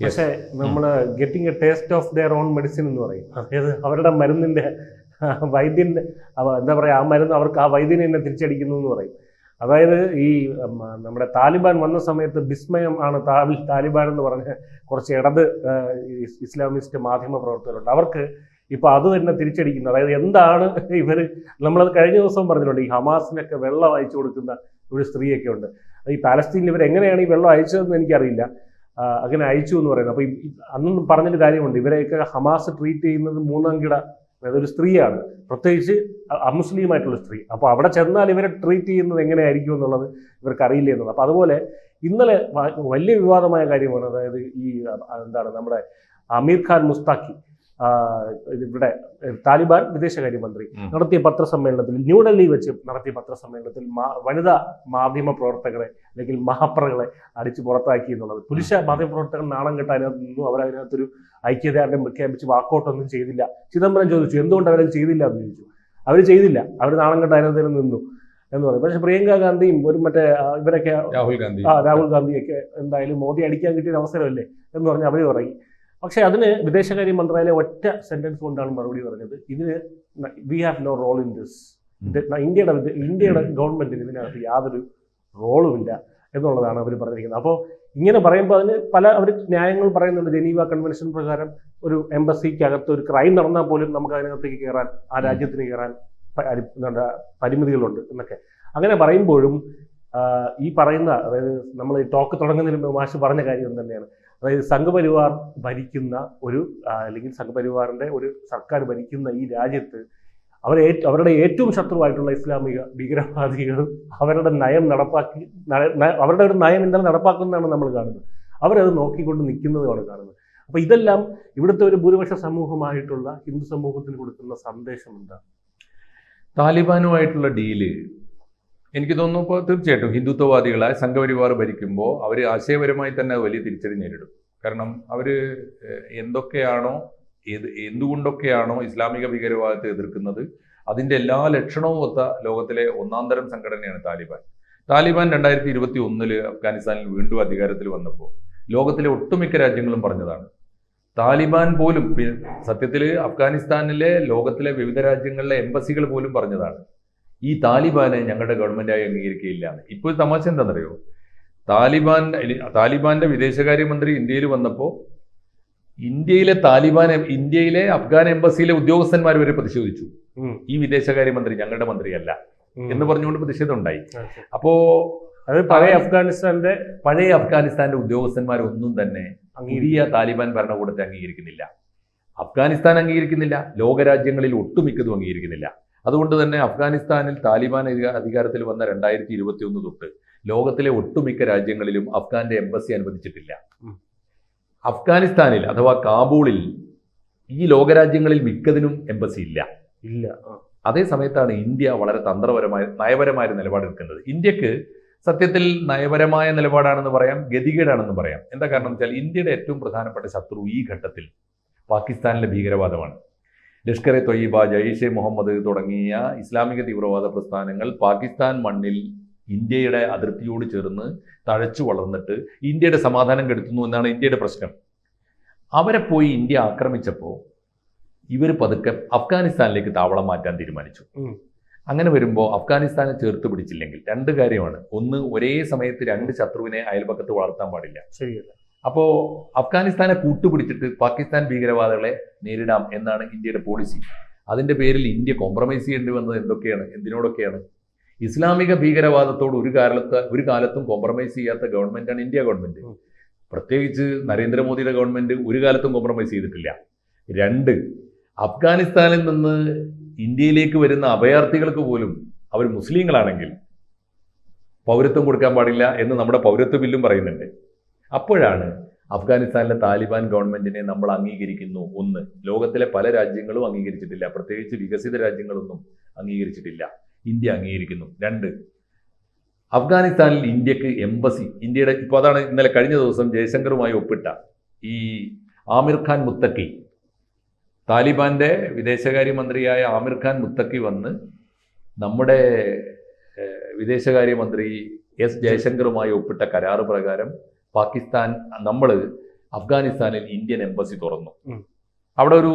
പക്ഷേ നമ്മൾ getting a taste of their own medicine എന്ന് പറയും. അതായത് അവരുടെ മരുന്നിന്റെ വൈദ്യൻ എന്താ പറയാ ആ മരുന്ന് അവർക്ക് ആ വൈദ്യനെ തന്നെ തിരിച്ചടിക്കുന്നു എന്ന് പറയും. അതായത് ഈ നമ്മുടെ താലിബാൻ വന്ന സമയത്ത് വിസ്മയം ആണ് താലിബാൻ എന്ന് പറഞ്ഞ കുറച്ച് ഇടത് ഇസ്ലാമിസ്റ്റ് മാധ്യമ പ്രവർത്തകരുണ്ട്. അവർക്ക് ഇപ്പൊ അത് തന്നെ തിരിച്ചടിക്കുന്നു. അതായത് എന്താണ് ഇവർ നമ്മളത് കഴിഞ്ഞ ദിവസം പറഞ്ഞിട്ടുണ്ട് ഈ ഹമാസിനൊക്കെ വെള്ളം അയച്ചു കൊടുക്കുന്ന ഒരു സ്ത്രീയൊക്കെ ഉണ്ട്. ഈ പാലസ്തീനിൽ ഇവർ എങ്ങനെയാണ് ഈ വെള്ളം അയച്ചതെന്ന് എനിക്കറിയില്ല. അങ്ങനെ അയച്ചു എന്ന് പറയുന്നത്. അപ്പോൾ അന്നും പറഞ്ഞൊരു കാര്യമുണ്ട്. ഇവരെയൊക്കെ ഹമാസ് ട്രീറ്റ് ചെയ്യുന്നത് മൂന്നാം കിട അതായത് ഒരു സ്ത്രീയാണ്. പ്രത്യേകിച്ച് അമുസ്ലിമായിട്ടുള്ള സ്ത്രീ. അപ്പോൾ അവിടെ ചെന്നാൽ ഇവരെ ട്രീറ്റ് ചെയ്യുന്നത് എങ്ങനെയായിരിക്കും എന്നുള്ളത് ഇവർക്ക് അറിയില്ല എന്നുള്ളത്. അപ്പോൾ അതുപോലെ ഇന്നലെ വലിയ വിവാദമായ കാര്യമാണ്. അതായത് ഈ എന്താണ് നമ്മുടെ അമീർ ഖാൻ മുസ്താഖി. ഇവിടെ താലിബാൻ വിദേശകാര്യമന്ത്രി. നടത്തിയ പത്രസമ്മേളനത്തിൽ ന്യൂഡൽഹി വെച്ച് നടത്തിയ പത്രസമ്മേളനത്തിൽ വനിതാ മാധ്യമ പ്രവർത്തകരെ അല്ലെങ്കിൽ മഹാപ്രകളെ അടിച്ചു പുറത്താക്കി എന്നുള്ളത്. പുരുഷ മാധ്യമ പ്രവർത്തകർ നാണം കെട്ട് അതിനകത്ത് നിന്നു. അവരതിനകത്തൊരു ഐക്യദാർഢ്യം പ്രഖ്യാപിച്ച് വാക്കൗട്ടൊന്നും ചെയ്തില്ല. ചിദംബരം ചോദിച്ചു എന്തുകൊണ്ട് അവരത് ചെയ്തില്ല? എന്ന് ചോദിച്ചു. അവർ ചെയ്തില്ല. അവർ നാണം കെട്ട് അതിനകത്ത് നിന്നു. എന്ന് പറയും പക്ഷെ പ്രിയങ്ക ഗാന്ധിയും ഒരു മറ്റേ ഇവരൊക്കെ രാഹുൽ ഗാന്ധി ആ രാഹുൽ ഗാന്ധിയൊക്കെ എന്തായാലും മോദി അടിക്കാൻ കിട്ടിയ അവസരമല്ലേ എന്ന് പറഞ്ഞ് അവർ പറയും. പക്ഷേ അതിന് വിദേശകാര്യ മന്ത്രാലയം ഒറ്റ സെന്റൻസ് കൊണ്ടാണ് മറുപടി പറഞ്ഞത്. ഇതിന് we have no role in this ഇന്ത്യയുടെ ഇന്ത്യയുടെ ഗവൺമെന്റിന് ഇതിനകത്ത് യാതൊരു റോളുമില്ല എന്നുള്ളതാണ് അവർ പറഞ്ഞിരിക്കുന്നത്. അപ്പോൾ ഇങ്ങനെ പറയുമ്പോൾ അതിന് പല അവർ ന്യായങ്ങൾ പറയുന്നുണ്ട്. ജനീവ കൺവെൻഷൻ പ്രകാരം ഒരു എംബസിക്കകത്ത് ഒരു ക്രൈം നടന്നാൽ പോലും നമുക്ക് അതിനകത്തേക്ക് കയറാൻ ആ രാജ്യത്തിന് കയറാൻ പരിമിതികളുണ്ട് എന്നൊക്കെ. അങ്ങനെ പറയുമ്പോഴും ഈ പറയുന്ന അതായത് നമ്മൾ ഈ ടോക്ക് തുടങ്ങുന്നതിന് മാഷ് പറഞ്ഞ കാര്യം തന്നെയാണ് അതായത് സംഘപരിവാർ ഭരിക്കുന്ന ഒരു അല്ലെങ്കിൽ സംഘപരിവാറിന്റെ ഒരു സർക്കാർ ഭരിക്കുന്ന ഈ രാജ്യത്ത് അവരെ അവരുടെ ഏറ്റവും ശത്രുവായിട്ടുള്ള ഇസ്ലാമിക ഭീകരവാദികൾ അവരുടെ നയം നടപ്പാക്കി അവരുടെ ഒരു നയം ഇന്നലെ നടപ്പാക്കുന്നതാണ് നമ്മൾ കാണുന്നത്. അവരത് നോക്കിക്കൊണ്ട് നിൽക്കുന്നതുമാണ് കാണുന്നത്. അപ്പോൾ ഇതെല്ലാം ഇവിടുത്തെ ഒരു ഭൂരിപക്ഷ സമൂഹമായിട്ടുള്ള ഹിന്ദു സമൂഹത്തിന് കൊടുക്കുന്ന സന്ദേശം എന്താ താലിബാനുമായിട്ടുള്ള ഡീൽ എനിക്ക് തോന്നുന്നു ഇപ്പോൾ തീർച്ചയായിട്ടും ഹിന്ദുത്വവാദികളായ സംഘപരിവാർ ഭരിക്കുമ്പോൾ അവർ ആശയപരമായി തന്നെ വലിയ തിരിച്ചടി നേരിടും. കാരണം അവർ എന്തൊക്കെയാണോ ഏത് എന്തുകൊണ്ടൊക്കെയാണോ ഇസ്ലാമിക ഭീകരവാദത്തെ എതിർക്കുന്നത് അതിന്റെ എല്ലാ ലക്ഷണവും ഒത്ത ലോകത്തിലെ ഒന്നാം തരം സംഘടനയാണ് താലിബാൻ. താലിബാൻ രണ്ടായിരത്തി ഇരുപത്തി ഒന്നിൽ അഫ്ഗാനിസ്ഥാനിൽ വീണ്ടും അധികാരത്തിൽ വന്നപ്പോൾ ലോകത്തിലെ ഒട്ടുമിക്ക രാജ്യങ്ങളും പറഞ്ഞതാണ്. താലിബാൻ പോലും സത്യത്തിൽ അഫ്ഗാനിസ്ഥാനിലെ ലോകത്തിലെ വിവിധ രാജ്യങ്ങളിലെ എംബസികൾ പോലും പറഞ്ഞതാണ്. ഈ താലിബാനെ ഞങ്ങളുടെ ഗവൺമെന്റായി അംഗീകരിക്കുകയില്ല. ഇപ്പോൾ തമാശ എന്താണെന്നറിയോ? താലിബാൻ താലിബാന്റെ വിദേശകാര്യമന്ത്രി ഇന്ത്യയിൽ വന്നപ്പോൾ ഇന്ത്യയിലെ താലിബാൻ ഇന്ത്യയിലെ അഫ്ഗാൻ എംബസിയിലെ ഉദ്യോഗസ്ഥന്മാർ വരെ പ്രതിഷേധിച്ചു. ഈ വിദേശകാര്യമന്ത്രി ഞങ്ങളുടെ മന്ത്രിയല്ല. എന്ന് പറഞ്ഞുകൊണ്ട് പ്രതിഷേധം ഉണ്ടായി. അപ്പോ അത് പഴയ അഫ്ഗാനിസ്ഥാന്റെ പഴയ അഫ്ഗാനിസ്ഥാന്റെ ഉദ്യോഗസ്ഥന്മാരൊന്നും തന്നെ ഇന്ത്യ പുതിയ താലിബാൻ ഭരണകൂടത്തെ അംഗീകരിക്കുന്നില്ല. അഫ്ഗാനിസ്ഥാൻ അംഗീകരിക്കുന്നില്ല. ലോകരാജ്യങ്ങളിൽ ഒട്ടുമിക്കതും അംഗീകരിക്കുന്നില്ല. അതുകൊണ്ട് തന്നെ അഫ്ഗാനിസ്ഥാനിൽ താലിബാൻ അധികാരത്തിൽ വന്ന രണ്ടായിരത്തി ഇരുപത്തി ഒന്ന് തൊട്ട് ലോകത്തിലെ ഒട്ടുമിക്ക രാജ്യങ്ങളിലും അഫ്ഗാന്റെ എംബസി അനുവദിച്ചിട്ടില്ല. അഫ്ഗാനിസ്ഥാനിൽ അഥവാ കാബൂളിൽ ഈ ലോകരാജ്യങ്ങളിൽ മിക്കതിനും എംബസി ഇല്ല. ഇല്ല അതേ സമയത്താണ് ഇന്ത്യ വളരെ തന്ത്രപരമായ നയപരമായ നിലപാടെടുക്കുന്നത് ഇന്ത്യയ്ക്ക് സത്യത്തിൽ നയപരമായ നിലപാടാണെന്ന് പറയാം ഗതികേടാണെന്ന് പറയാം. എന്താ കാരണം വെച്ചാൽ ഇന്ത്യയുടെ ഏറ്റവും പ്രധാനപ്പെട്ട ശത്രു ഈ ഘട്ടത്തിൽ പാകിസ്ഥാനിലെ ഭീകരവാദമാണ്. ലഷ്കർ എ തൊയ്യബ ജയ്ഷെ മുഹമ്മദ് തുടങ്ങിയ ഇസ്ലാമിക തീവ്രവാദ പ്രസ്ഥാനങ്ങൾ പാകിസ്ഥാൻ മണ്ണിൽ ഇന്ത്യയുടെ അതിർത്തിയോട് ചേർന്ന് തഴച്ചു വളർന്നിട്ട് ഇന്ത്യയുടെ സമാധാനം കെടുത്തുന്നു എന്നാണ് ഇന്ത്യയുടെ പ്രശ്നം. അവരെ പോയി ഇന്ത്യ ആക്രമിച്ചപ്പോൾ ഇവർ പതുക്കെ അഫ്ഗാനിസ്ഥാനിലേക്ക് താവളം മാറ്റാൻ തീരുമാനിച്ചു. അങ്ങനെ വരുമ്പോൾ അഫ്ഗാനിസ്ഥാനെ ചേർത്ത് പിടിച്ചില്ലെങ്കിൽ രണ്ട് കാര്യമാണ്. ഒന്ന് ഒരേ സമയത്ത് രണ്ട് ശത്രുവിനെ അയൽപക്കത്ത് വളർത്താൻ പാടില്ല. ശരിയല്ല? അപ്പോൾ അഫ്ഗാനിസ്ഥാനെ കൂട്ടുപിടിച്ചിട്ട് പാകിസ്ഥാൻ ഭീകരവാദികളെ നേരിടാം എന്നാണ് ഇന്ത്യയുടെ പോളിസി അതിന്റെ പേരിൽ ഇന്ത്യ കോംപ്രമൈസ് ചെയ്യേണ്ടി വന്നത് എന്തൊക്കെയാണ്? എന്തിനോടൊക്കെയാണ്? ഇസ്ലാമിക ഭീകരവാദത്തോട് ഒരു കാലത്ത് ഒരു കാലത്തും കോംപ്രമൈസ് ചെയ്യാത്ത ഗവൺമെന്റാണ് ഇന്ത്യ ഗവൺമെന്റ്. പ്രത്യേകിച്ച് നരേന്ദ്രമോദിയുടെ ഗവൺമെന്റ് ഒരു കാലത്തും കോംപ്രമൈസ് ചെയ്തിട്ടില്ല. രണ്ട് അഫ്ഗാനിസ്ഥാനിൽ നിന്ന് ഇന്ത്യയിലേക്ക് വരുന്ന അഭയാർത്ഥികൾക്ക് പോലും അവർ മുസ്ലിങ്ങളാണെങ്കിൽ പൗരത്വം കൊടുക്കാൻ പാടില്ല എന്ന് നമ്മുടെ പൗരത്വ ബില്ലും പറയുന്നുണ്ട്. അപ്പോഴാണ് അഫ്ഗാനിസ്ഥാനിലെ താലിബാൻ ഗവൺമെന്റിനെ നമ്മൾ അംഗീകരിക്കുന്നു ഒന്ന്. ലോകത്തിലെ പല രാജ്യങ്ങളും അംഗീകരിച്ചിട്ടില്ല. പ്രത്യേകിച്ച് വികസിത രാജ്യങ്ങളൊന്നും അംഗീകരിച്ചിട്ടില്ല. ഇന്ത്യ അംഗീകരിക്കുന്നു. രണ്ട് അഫ്ഗാനിസ്ഥാനിൽ ഇന്ത്യയ്ക്ക് എംബസി ഇന്ത്യയുടെ ഇപ്പോൾ അതാണ് ഇന്നലെ കഴിഞ്ഞ ദിവസം ജയശങ്കറുമായി ഒപ്പിട്ട ഈ ആമിർ ഖാൻ മുത്തക്കി. താലിബാന്റെ വിദേശകാര്യമന്ത്രിയായ ആമിർ ഖാൻ മുത്തക്കി വന്ന് നമ്മുടെ വിദേശകാര്യമന്ത്രി എസ് ജയശങ്കറുമായി ഒപ്പിട്ട കരാറ് പ്രകാരം പാകിസ്ഥാൻ നമ്മൾ അഫ്ഗാനിസ്ഥാനിൽ ഇന്ത്യൻ എംബസി തുറന്നു. അവിടെ ഒരു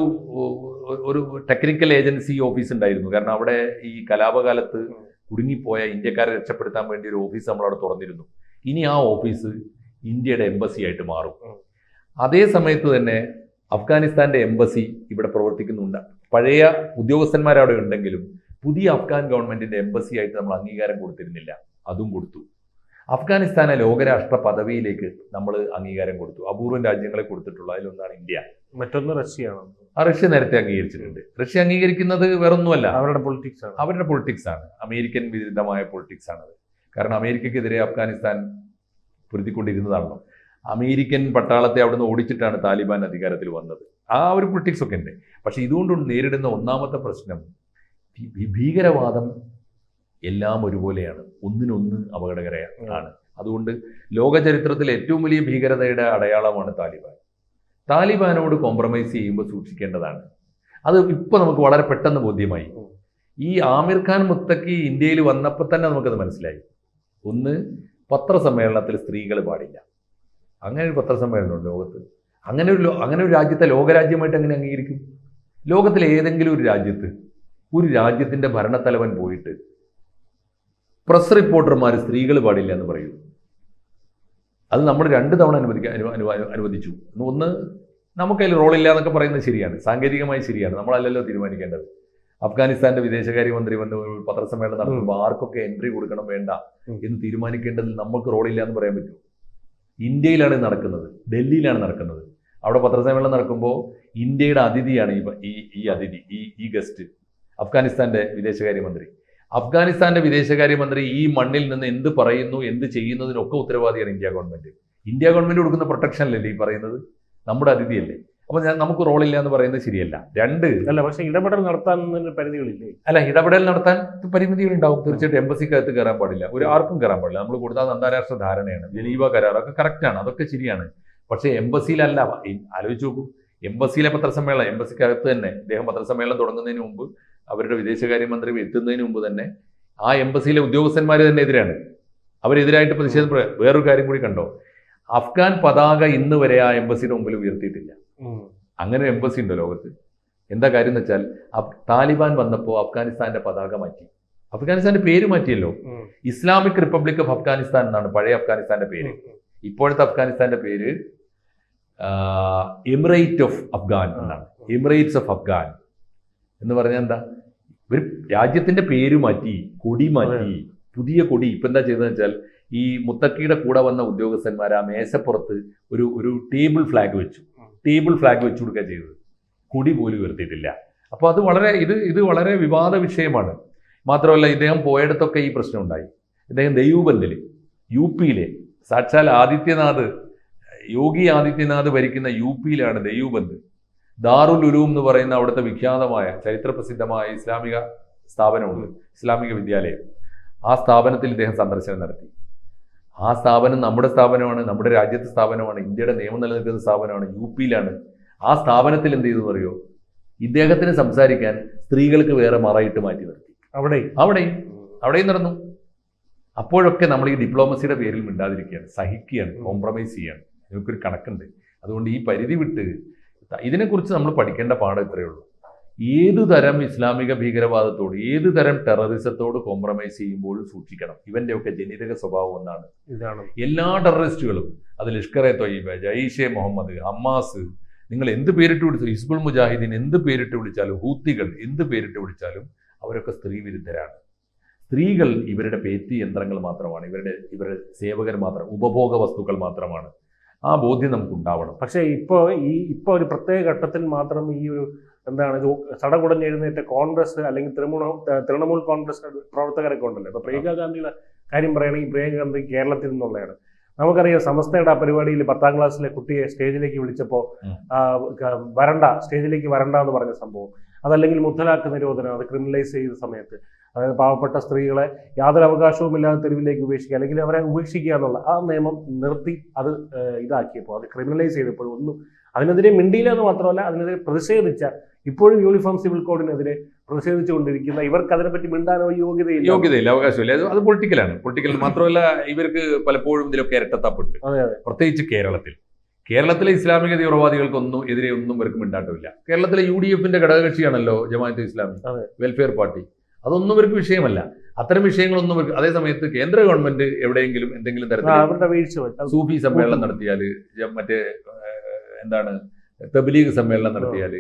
ഒരു ടെക്നിക്കൽ ഏജൻസി ഓഫീസ് ഉണ്ടായിരുന്നു. കാരണം അവിടെ ഈ കലാപകാലത്ത് കുടുങ്ങിപ്പോയ ഇന്ത്യക്കാരെ രക്ഷപ്പെടുത്താൻ വേണ്ടി ഒരു ഓഫീസ് നമ്മളവിടെ തുറന്നിരുന്നു. ഇനി ആ ഓഫീസ് ഇന്ത്യയുടെ എംബസി ആയിട്ട് മാറും അതേ സമയത്ത് തന്നെ അഫ്ഗാനിസ്ഥാന്റെ എംബസി ഇവിടെ പ്രവർത്തിക്കുന്നുണ്ട്. പഴയ ഉദ്യോഗസ്ഥന്മാരവിടെ ഉണ്ടെങ്കിലും പുതിയ അഫ്ഗാൻ ഗവൺമെന്റിന്റെ എംബസി ആയിട്ട് നമ്മൾ അംഗീകാരം കൊടുത്തിരുന്നില്ല. അതും കൊടുത്തു. അഫ്ഗാനിസ്ഥാനെ ലോകരാഷ്ട്ര പദവിയിലേക്ക് നമ്മൾ അംഗീകാരം കൊടുത്തു. അപൂർവം രാജ്യങ്ങളെ കൊടുത്തിട്ടുള്ള അതിലൊന്നാണ് ഇന്ത്യ. മറ്റൊന്ന് റഷ്യയാണ്. ആ റഷ്യ നേരത്തെ അംഗീകരിച്ചിട്ടുണ്ട്. റഷ്യ അംഗീകരിക്കുന്നത് വേറൊന്നുമല്ല. അവരുടെ പൊളിറ്റിക്സ് ആണ്. അവരുടെ പൊളിറ്റിക്സ് ആണ്. അമേരിക്കൻ വിരുദ്ധമായ പൊളിറ്റിക്സ് ആണത് കാരണം അമേരിക്കക്കെതിരെ അഫ്ഗാനിസ്ഥാൻ പൊരുത്തിക്കൊണ്ടിരുന്നതാണല്ലോ അമേരിക്കൻ പട്ടാളത്തെ അവിടുന്ന് ഓടിച്ചിട്ടാണ് താലിബാൻ അധികാരത്തിൽ വന്നത്. ആ ഒരു പൊളിറ്റിക്സ് ഒക്കെ ഉണ്ട്. പക്ഷെ ഇതുകൊണ്ട് നേരിടുന്ന ഒന്നാമത്തെ പ്രശ്നം ഭീകരവാദം എല്ലാം ഒരുപോലെയാണ്. ഒന്നിനൊന്ന് അപകടകരമാണ് അതുകൊണ്ട് ലോക ചരിത്രത്തിൽ ഏറ്റവും വലിയ ഭീകരതയുടെ അടയാളമാണ് താലിബാൻ. താലിബാനോട് കോംപ്രമൈസ് ചെയ്യുമ്പോൾ സൂക്ഷിക്കേണ്ടതാണ്. അത് ഇപ്പോൾ നമുക്ക് വളരെ പെട്ടെന്ന് ബോധ്യമായി. ഈ ആമിർ ഖാൻ മുത്തക്കി ഇന്ത്യയിൽ വന്നപ്പോൾ തന്നെ നമുക്കത് മനസ്സിലായി. ഒന്ന് പത്രസമ്മേളനത്തിൽ സ്ത്രീകൾ പാടില്ല. അങ്ങനെ ഒരു പത്രസമ്മേളനമുണ്ട് ലോകത്ത്. അങ്ങനെ ഒരു അങ്ങനെ ഒരു രാജ്യത്തെ ലോകരാജ്യമായിട്ട് എങ്ങനെ അംഗീകരിക്കും? ലോകത്തിലെ ഏതെങ്കിലും ഒരു രാജ്യത്ത് ഒരു രാജ്യത്തിന്റെ ഭരണത്തലവൻ പോയിട്ട് പ്രസ് റിപ്പോർട്ടർമാർ സ്ത്രീകൾ പാടില്ല എന്ന് പറയൂ അത് നമ്മൾ രണ്ട് തവണ അനുവദിക്കാൻ അനു- അനു- അനുവദിച്ചു. ഒന്ന് നമുക്കതിൽ റോളില്ല എന്നൊക്കെ പറയുന്നത് ശരിയാണ്. സാങ്കേതികമായി ശരിയാണ്. നമ്മളല്ലല്ലോ തീരുമാനിക്കേണ്ടത്. അഫ്ഗാനിസ്ഥാന്റെ വിദേശകാര്യമന്ത്രി വന്ന് പത്രസമ്മേളനം നടത്തുമ്പോൾ ആർക്കൊക്കെ എൻട്രി കൊടുക്കണം വേണ്ട എന്ന് തീരുമാനിക്കേണ്ടതിൽ നമുക്ക് റോളില്ല എന്ന് പറയാൻ പറ്റും ഇന്ത്യയിലാണ് നടക്കുന്നത്. ഡൽഹിയിലാണ് നടക്കുന്നത്. അവിടെ പത്രസമ്മേളനം നടക്കുമ്പോൾ ഇന്ത്യയുടെ അതിഥിയാണ് ഈ ഈ അതിഥി ഈ ഈ ഗസ്റ്റ് അഫ്ഗാനിസ്ഥാന്റെ വിദേശകാര്യമന്ത്രി. അഫ്ഗാനിസ്ഥാന്റെ വിദേശകാര്യമന്ത്രി ഈ മണ്ണിൽ നിന്ന് എന്ത് പറയുന്നു എന്ത് ചെയ്യുന്നതിനൊക്കെ ഉത്തരവാദിയാണ് ഇന്ത്യ ഗവൺമെന്റ്. ഇന്ത്യ ഗവൺമെന്റ് കൊടുക്കുന്ന പ്രൊട്ടക്ഷൻ അല്ലേ ഈ പറയുന്നത്? നമ്മുടെ അതിഥിയല്ലേ. അപ്പൊ ഞാൻ നമുക്ക് ഇല്ല എന്ന് പറയുന്നത് ശരിയല്ല. രണ്ട് അല്ല പക്ഷെ ഇടപെടൽ നടത്താൻ പരിമിതികളില്ലേ പരിധികളില്ലേ? അല്ല ഇടപെടൽ നടത്താൻ പരിമിതികൾ ഉണ്ടാവും തീർച്ചയായിട്ടും എംബസിക്കകത്ത് കയറാൻ പാടില്ല. ഒരു ആർക്കും കയറാൻ പാടില്ല. നമ്മൾ കൊടുത്താൽ അന്താരാഷ്ട്ര ധാരണയാണ്. ജനീവ കരാറൊക്കെ കറക്റ്റാണ് അതൊക്കെ ശരിയാണ്. പക്ഷേ എംബസിയിലല്ല ആലോചിച്ച് നോക്കൂ. എംബസിയിലെ പത്രസമ്മേളനം എംബസിക്കകത്ത് തന്നെ ഇദ്ദേഹം പത്രസമ്മേളനം തുടങ്ങുന്നതിന് മുമ്പ് അവരുടെ വിദേശകാര്യമന്ത്രി എത്തുന്നതിന് മുമ്പ് തന്നെ ആ എംബസിയിലെ ഉദ്യോഗസ്ഥന്മാർ തന്നെ എതിരാണ്. അവരെതിരായിട്ട് പ്രതിഷേധം പ്ര- വേറൊരു കാര്യം കൂടി കണ്ടോ? അഫ്ഗാൻ പതാക ഇന്ന് വരെ ആ എംബസിയുടെ മുമ്പിൽ ഉയർത്തിയിട്ടില്ല. അങ്ങനെ ഒരു എംബസി ഉണ്ടോ ലോകത്ത്? എന്താ കാര്യം എന്ന് വെച്ചാൽ താലിബാൻ വന്നപ്പോൾ അഫ്ഗാനിസ്ഥാന്റെ പതാക മാറ്റി. അഫ്ഗാനിസ്ഥാന്റെ പേര് മാറ്റിയല്ലോ. ഇസ്ലാമിക് റിപ്പബ്ലിക് ഓഫ് അഫ്ഗാനിസ്ഥാൻ എന്നാണ് പഴയ അഫ്ഗാനിസ്ഥാന്റെ പേര്. ഇപ്പോഴത്തെ അഫ്ഗാനിസ്ഥാന്റെ പേര് എമിറേറ്റ് ഓഫ് അഫ്ഗാൻ എന്നാണ്. എമിറേറ്റ്സ് ഓഫ് അഫ്ഗാൻ എന്ന് പറഞ്ഞാൽ എന്താ? ഒരു രാജ്യത്തിന്റെ പേര് മാറ്റി കൊടി മാറ്റി പുതിയ കൊടി. ഇപ്പൊ എന്താ ചെയ്തതെന്ന് വെച്ചാൽ ഈ മുത്തക്കിയുടെ കൂടെ വന്ന ഉദ്യോഗസ്ഥന്മാർ ആ മേശപ്പുറത്ത് ഒരു ഒരു ടേബിൾ ഫ്ലാഗ് വെച്ചു. ടേബിൾ ഫ്ലാഗ് വെച്ചു കൊടുക്കുക ചെയ്തത്. കൊടി പോലും ഉയർത്തിയിട്ടില്ല. അപ്പോൾ അത് വളരെ ഇത് ഇത് വളരെ വിവാദ വിഷയമാണ്. മാത്രമല്ല ഇദ്ദേഹം പോയിടത്തൊക്കെ ഈ പ്രശ്നം ഉണ്ടായി. ഇദ്ദേഹം ദൈവബന്ധിൽ യു പിയിലെ. സാക്ഷാൽ ആദിത്യനാഥ് യോഗി ആദിത്യനാഥ് ഭരിക്കുന്ന യു പിയിലാണ് ദൈവബന്ധ്. ദാറുൽ ഉലൂം എന്ന് പറയുന്ന അവിടുത്തെ വിഖ്യാതമായ ചരിത്രപ്രസിദ്ധമായ ഇസ്ലാമിക സ്ഥാപനമുണ്ട് ഇസ്ലാമിക വിദ്യാലയം. ആ സ്ഥാപനത്തിൽ ഇദ്ദേഹം സന്ദർശനം നടത്തി. ആ സ്ഥാപനം നമ്മുടെ സ്ഥാപനമാണ് നമ്മുടെ രാജ്യത്തെ സ്ഥാപനമാണ് ഇന്ത്യയുടെ നിയമം നിലനിൽക്കുന്ന സ്ഥാപനമാണ് യു പിയിലാണ് ആ സ്ഥാപനത്തിൽ എന്ത് ചെയ്തു അറിയോ ഇദ്ദേഹത്തിന് സംസാരിക്കാൻ സ്ത്രീകൾക്ക് വേറെ മറയിട്ട് മാറ്റി നിർത്തി. അവിടെ അവിടെയും. അവിടെയും നടന്നു. അപ്പോഴൊക്കെ നമ്മൾ ഈ ഡിപ്ലോമസിയുടെ പേരിൽ മിണ്ടാതിരിക്കുകയാണ് സഹിക്കുകയാണ് കോംപ്രമൈസ് ചെയ്യാണ്. നമുക്കൊരു കണക്കുണ്ട്. അതുകൊണ്ട് ഈ പരിധി വിട്ട് ഇതിനെക്കുറിച്ച് നമ്മൾ പഠിക്കേണ്ട പാഠം ഇത്രയേ ഉള്ളൂ. ഏതു തരം ഇസ്ലാമിക ഭീകരവാദത്തോട് ഏതു തരം ടെററിസത്തോട് കോംപ്രമൈസ് ചെയ്യുമ്പോഴും സൂക്ഷിക്കണം. ഇവന്റെ ഒക്കെ ജനിതക സ്വഭാവം ഒന്നാണ്. എല്ലാ ടെററിസ്റ്റുകളും അത് ലഷ്കർ എ തൊയ്യബ ജയ്ഷെ മുഹമ്മദ് ഹമ്മാസ് നിങ്ങൾ എന്ത് പേരിട്ട് വിളിച്ചു ഹിസ്ബുൾ മുജാഹിദീൻ എന്ത് പേരിട്ട് വിളിച്ചാലും ഹൂത്തികൾ എന്ത് പേരിട്ട് വിളിച്ചാലും അവരൊക്കെ സ്ത്രീ വിരുദ്ധരാണ്. സ്ത്രീകൾ ഇവരുടെ പേറ്റി യന്ത്രങ്ങൾ മാത്രമാണ് ഇവരുടെ ഇവരുടെ സേവകർ മാത്രം ഉപഭോഗ വസ്തുക്കൾ മാത്രമാണ്. ആ ബോധ്യം നമുക്ക് ഉണ്ടാവണം പക്ഷേ ഇപ്പോൾ ഈ ഇപ്പോൾ ഒരു പ്രത്യേക ഘട്ടത്തിൽ മാത്രം ഈ ഒരു എന്താണ് ഇത് സടകുടഞ്ഞെഴുന്നേറ്റ കോൺഗ്രസ് അല്ലെങ്കിൽ തൃണമൂൽ തൃണമൂൽ കോൺഗ്രസ് പ്രവർത്തകരൊക്കെ ഉണ്ടല്ലോ. ഇപ്പൊ പ്രിയങ്ക ഗാന്ധിയുടെ കാര്യം പറയുകയാണെങ്കിൽ പ്രിയങ്ക ഗാന്ധി കേരളത്തിൽ നിന്നുള്ളതാണ് നമുക്കറിയാം സമസ്തയുടെ ആ പരിപാടിയിൽ പത്താം ക്ലാസ്സിലെ കുട്ടിയെ സ്റ്റേജിലേക്ക് വിളിച്ചപ്പോൾ വരണ്ട സ്റ്റേജിലേക്ക് വരണ്ട എന്ന് പറഞ്ഞ സംഭവം. അതല്ലെങ്കിൽ മുത്തലാഖ് നിരോധനം അത് ക്രിമിനലൈസ് ചെയ്ത സമയത്ത്. അതായത് പാവപ്പെട്ട സ്ത്രീകളെ യാതൊരു അവകാശവും ഇല്ലാതെ തെരുവിലേക്ക് ഉപേക്ഷിക്കുക അല്ലെങ്കിൽ അവരെ ഉപേക്ഷിക്കുക എന്നുള്ള ആ നിയമം നിർത്തി അത് ഇതാക്കിയപ്പോൾ അത് ക്രിമിനലൈസ് ചെയ്തപ്പോൾ ഒന്നും അതിനെതിരെ മിണ്ടിയില്ല എന്ന് മാത്രമല്ല അതിനെതിരെ പ്രതിഷേധിച്ച ഇപ്പോഴും യൂണിഫോം സിവിൽ കോഡിനെതിരെ പ്രതിഷേധിച്ചുകൊണ്ടിരിക്കുന്ന ഇവർക്ക് അതിനെപ്പറ്റി മിണ്ടാനോ യോഗ്യതയില്ല. യോഗ്യതയില്ല അവകാശമില്ല. അത് അത് പൊളിറ്റിക്കലാണ്. പൊളിറ്റിക്കൽ മാത്രമല്ല ഇവർക്ക് പലപ്പോഴും ഇതിലൊക്കെ ഇരട്ടത്താപ്പുണ്ട്. അതെ പ്രത്യേകിച്ച് കേരളത്തിൽ. കേരളത്തിലെ ഇസ്ലാമിക തീവ്രവാദികൾക്കൊന്നും എതിരെ ഒന്നും ഇവർക്ക് മിണ്ടാട്ടമില്ല. കേരളത്തിലെ യു ഡി എഫിന്റെ ഘടകകക്ഷിയാണല്ലോ ജമാഅത്ത് ഇസ്ലാമി വെൽഫെയർ പാർട്ടി. അതൊന്നും ഇവർക്ക് വിഷയമല്ല. അത്തരം വിഷയങ്ങളൊന്നും ഇവർക്ക് അതേ സമയത്ത് കേന്ദ്ര ഗവൺമെന്റ് എവിടെയെങ്കിലും എന്തെങ്കിലും തരത്തിൽ. സൂഫി സമ്മേളനം നടത്തിയാൽ മറ്റേ എന്താണ് തബ്ലീഗ് സമ്മേളനം നടത്തിയാൽ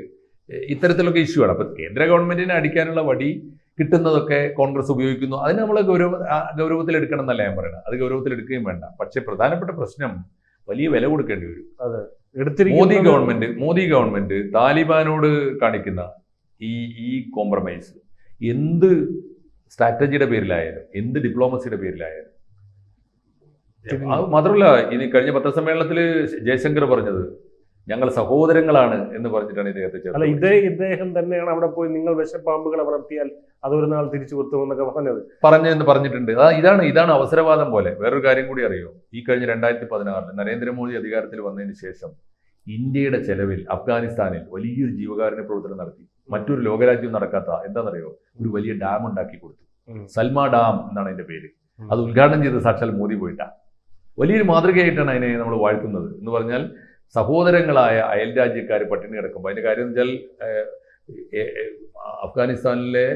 ഇത്തരത്തിലൊക്കെ ഇഷ്യൂ ആണ്. അപ്പൊ കേന്ദ്ര ഗവൺമെന്റിനെ അടിക്കാനുള്ള വടി കിട്ടുന്നതൊക്കെ കോൺഗ്രസ് ഉപയോഗിക്കുന്നു. അതിന് നമ്മൾ ഗൗരവ എടുക്കണം എന്നല്ല ഞാൻ പറയുന്നത് അത് ഗൗരവത്തിൽ എടുക്കുകയും വേണ്ട. പക്ഷേ പ്രധാനപ്പെട്ട പ്രശ്നം വലിയ വില കൊടുക്കേണ്ടി വരും. മോദി ഗവൺമെന്റ് മോദി ഗവൺമെന്റ് താലിബാനോട് കാണിക്കുന്ന ഈ ഈ കോംപ്രമൈസ് എന്ത് സ്ട്രാറ്റജിയുടെ പേരിലായാലും എന്ത് ഡിപ്ലോമസിയുടെ പേരിലായാലും. അത് മാത്രമല്ല ഇനി കഴിഞ്ഞ പത്രസമ്മേളനത്തിൽ ജയശങ്കർ പറഞ്ഞത് ഞങ്ങൾ സഹോദരങ്ങളാണ് എന്ന് പറഞ്ഞിട്ടാണ് ഇദ്ദേഹത്തെ അല്ല ഇതേ ഇദ്ദേഹം തന്നെയാണ് അവിടെ പോയി നിങ്ങൾ വിഷപ്പാമ്പുകളെ വളർത്തിയാൽ അതൊരു നാൾ തിരിച്ചു കൊത്തുമെന്നൊക്കെ പറഞ്ഞത്. പറഞ്ഞെന്ന് പറഞ്ഞിട്ടുണ്ട്. ആ ഇതാണ് ഇതാണ് അവസരവാദം പോലെ. വേറൊരു കാര്യം കൂടി അറിയോ? ഈ കഴിഞ്ഞ രണ്ടായിരത്തി പതിനാറിൽ നരേന്ദ്രമോദി അധികാരത്തിൽ വന്നതിന് ശേഷം ഇന്ത്യയുടെ ചെലവിൽ അഫ്ഗാനിസ്ഥാനിൽ വലിയൊരു ജീവകാരുണ്യ പ്രവർത്തനം നടത്തി. മറ്റൊരു ലോകരാജ്യം നടക്കാത്ത എന്താണെന്നറിയോ? ഒരു വലിയ ഡാം ഉണ്ടാക്കി കൊടുത്തു. സൽമാ ഡാം എന്നാണ് അതിന്റെ പേര്. അത് ഉദ്ഘാടനം ചെയ്ത് സാക്ഷാൽ മോദി പോയിട്ടാണ് വലിയൊരു മാതൃകയായിട്ടാണ് അതിനെ നമ്മൾ വാഴ്ത്തുന്നത്. എന്ന് പറഞ്ഞാൽ സഹോദരങ്ങളായ അയൽ രാജ്യക്കാർ പട്ടിണി കിടക്കുമ്പോൾ അതിന്റെ കാര്യം എന്ന് വെച്ചാൽ അഫ്ഗാനിസ്ഥാനിലെ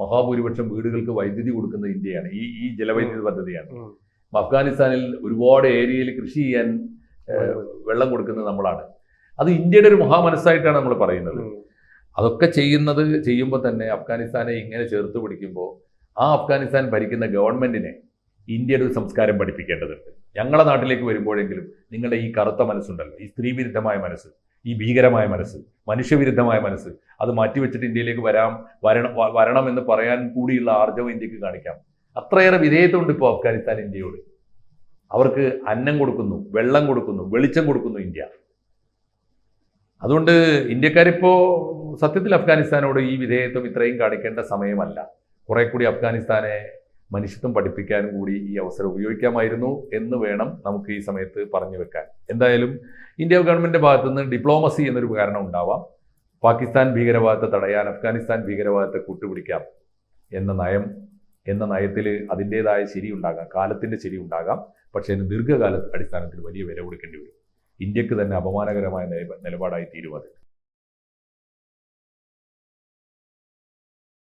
മഹാഭൂരിപക്ഷം വീടുകൾക്ക് വൈദ്യുതി കൊടുക്കുന്ന ഇന്ത്യയാണ്. ഈ ഈ ജലവൈദ്യുതി പദ്ധതിയാണ്. അഫ്ഗാനിസ്ഥാനിൽ ഒരുപാട് ഏരിയയിൽ കൃഷി ചെയ്യാൻ വെള്ളം കൊടുക്കുന്നത് നമ്മളാണ്. അത് ഇന്ത്യയുടെ ഒരു മഹാമനസ്സായിട്ടാണ് നമ്മൾ പറയുന്നത്. അതൊക്കെ ചെയ്യുന്നത് ചെയ്യുമ്പോൾ തന്നെ അഫ്ഗാനിസ്ഥാനെ ഇങ്ങനെ ചേർത്ത് പിടിക്കുമ്പോൾ ആ അഫ്ഗാനിസ്ഥാൻ ഭരിക്കുന്ന ഗവൺമെന്റിനെ ഇന്ത്യയുടെ ഒരു സംസ്കാരം പഠിപ്പിക്കേണ്ടതുണ്ട്. ഞങ്ങളുടെ നാട്ടിലേക്ക് വരുമ്പോഴെങ്കിലും നിങ്ങളുടെ ഈ കറുത്ത മനസ്സുണ്ടല്ലോ ഈ സ്ത്രീവിരുദ്ധമായ മനസ്സ് ഈ ഭീകരമായ മനസ്സ് മനുഷ്യവിരുദ്ധമായ മനസ്സ് അത് മാറ്റിവെച്ചിട്ട് ഇന്ത്യയിലേക്ക് വരാം വരണം വരണം എന്ന് പറയാൻ കൂടിയുള്ള ആർജവം ഇന്ത്യയ്ക്ക് കാണിക്കാം. അത്രയേറെ വിധേയത്വമുണ്ട് ഇപ്പോൾ അഫ്ഗാനിസ്ഥാൻ ഇന്ത്യയോട്. അവർക്ക് അന്നം കൊടുക്കുന്നു വെള്ളം കൊടുക്കുന്നു വെളിച്ചം കൊടുക്കുന്നു ഇന്ത്യ. അതുകൊണ്ട് ഇന്ത്യക്കാരിപ്പോൾ സത്യത്തിൽ അഫ്ഗാനിസ്ഥാനോട് ഈ വിധേയത്വം ഇത്രയും കാണിക്കേണ്ട സമയമല്ല. കുറെ കൂടി അഫ്ഗാനിസ്ഥാനെ മനുഷ്യത്വം പഠിപ്പിക്കാനും കൂടി ഈ അവസരം ഉപയോഗിക്കാമായിരുന്നു എന്ന് വേണം നമുക്ക് ഈ സമയത്ത് പറഞ്ഞു വെക്കാൻ. എന്തായാലും ഇന്ത്യ ഗവൺമെന്റിന്റെ ഭാഗത്തുനിന്ന് ഡിപ്ലോമസി എന്നൊരു കാരണം ഉണ്ടാവാം. പാകിസ്ഥാൻ ഭീകരവാദത്തെ തടയാൻ അഫ്ഗാനിസ്ഥാൻ ഭീകരവാദത്തെ കൂട്ടുപിടിക്കാം എന്ന നയം എന്ന നയത്തിൽ അതിന്റേതായ ശരി ഉണ്ടാകാം കാലത്തിന്റെ ശരി ഉണ്ടാകാം പക്ഷേ അതിന് ദീർഘകാല അടിസ്ഥാനത്തിൽ വലിയ വില കൊടുക്കേണ്ടി വരും. ഇന്ത്യയ്ക്ക് തന്നെ അപമാനകരമായ നിലപാടായി തീരും അത്.